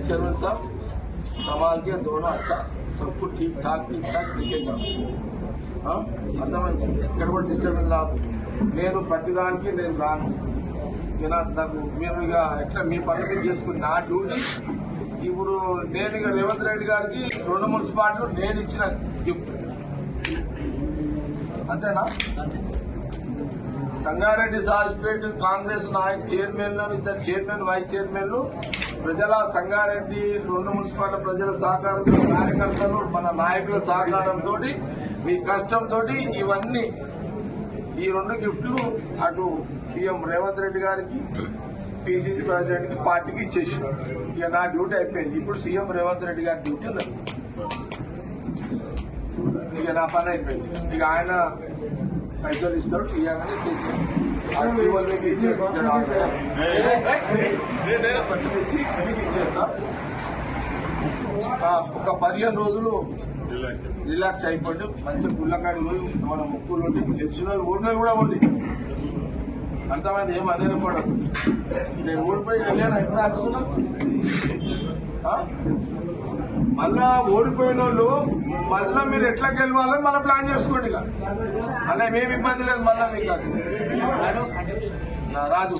Chairman साहब संभाल के दोनों अच्छा सब कुछ ठीक ठाक ठीक ठाक दिखेगा हाँ? అర్థమైంది ఎక్కడ కూడా డిస్టర్బెన్స్ రాదు నేను ప్రతిదానికి నేను రాను ఇక నా- నాకు మీరు ఇక ఎట్లా మీ పనులు మీరు చేసుకుని నా డ్యూటీ ఇప్పుడు నేను ఇక రేవంత్ రెడ్డి గారికి రెండు మున్సిపాలిటీలు నేను ఇచ్చిన గిఫ్ట్ అంతేనా సంగారెడ్డి సాజ్పేట్ కాంగ్రెస్ నాయక్ చైర్మన్లు ఇద్దరు చైర్మన్ వైస్ చైర్మన్లు ప్రజల సంగారెడ్డి రెండు మున్సిపాలిటీ ప్రజల సహకారంతో కార్యకర్తలు మన నాయకుల సహకారంతో మీ కష్టంతో ఇవన్నీ ఈ రెండు గిఫ్ట్లు అటు సీఎం రేవంత్ రెడ్డి గారికి పిసిసి ప్రెసిడెంట్ పార్టీకి ఇచ్చేసి ఇక నా డ్యూటీ అయిపోయింది. ఇప్పుడు సీఎం రేవంత్ రెడ్డి గారి డ్యూటీ ఇక నా పని అయిపోయింది. ఇక ఆయన పైసలు ఇస్తాడు ఇవ్వగానే తెచ్చి. ఆ జీవోలకి ఇచ్చేస్తాడు పట్టు తెచ్చి మీకు ఇచ్చేస్తా. ఒక పదిహేను రోజులు రిలాక్స్ అయిపోండి మంచిగా గుళ్ళకాడి పోయి మన ముక్కులు ఉండి తెలిసిన వాళ్ళు ఊరిలో కూడా ఉండి. అంతమంది ఏం అదే పడదు నేను ఊడిపోయి వెళ్ళాను ఎంత అనుకున్నా? మళ్ళా ఓడిపోయిన వాళ్ళు మళ్ళా మీరు ఎట్లా గెలవాలో మళ్ళీ ప్లాన్ చేసుకోండి ఇక అలా ఏమి ఇబ్బంది లేదు మళ్ళా మీకు అది. నా రాజు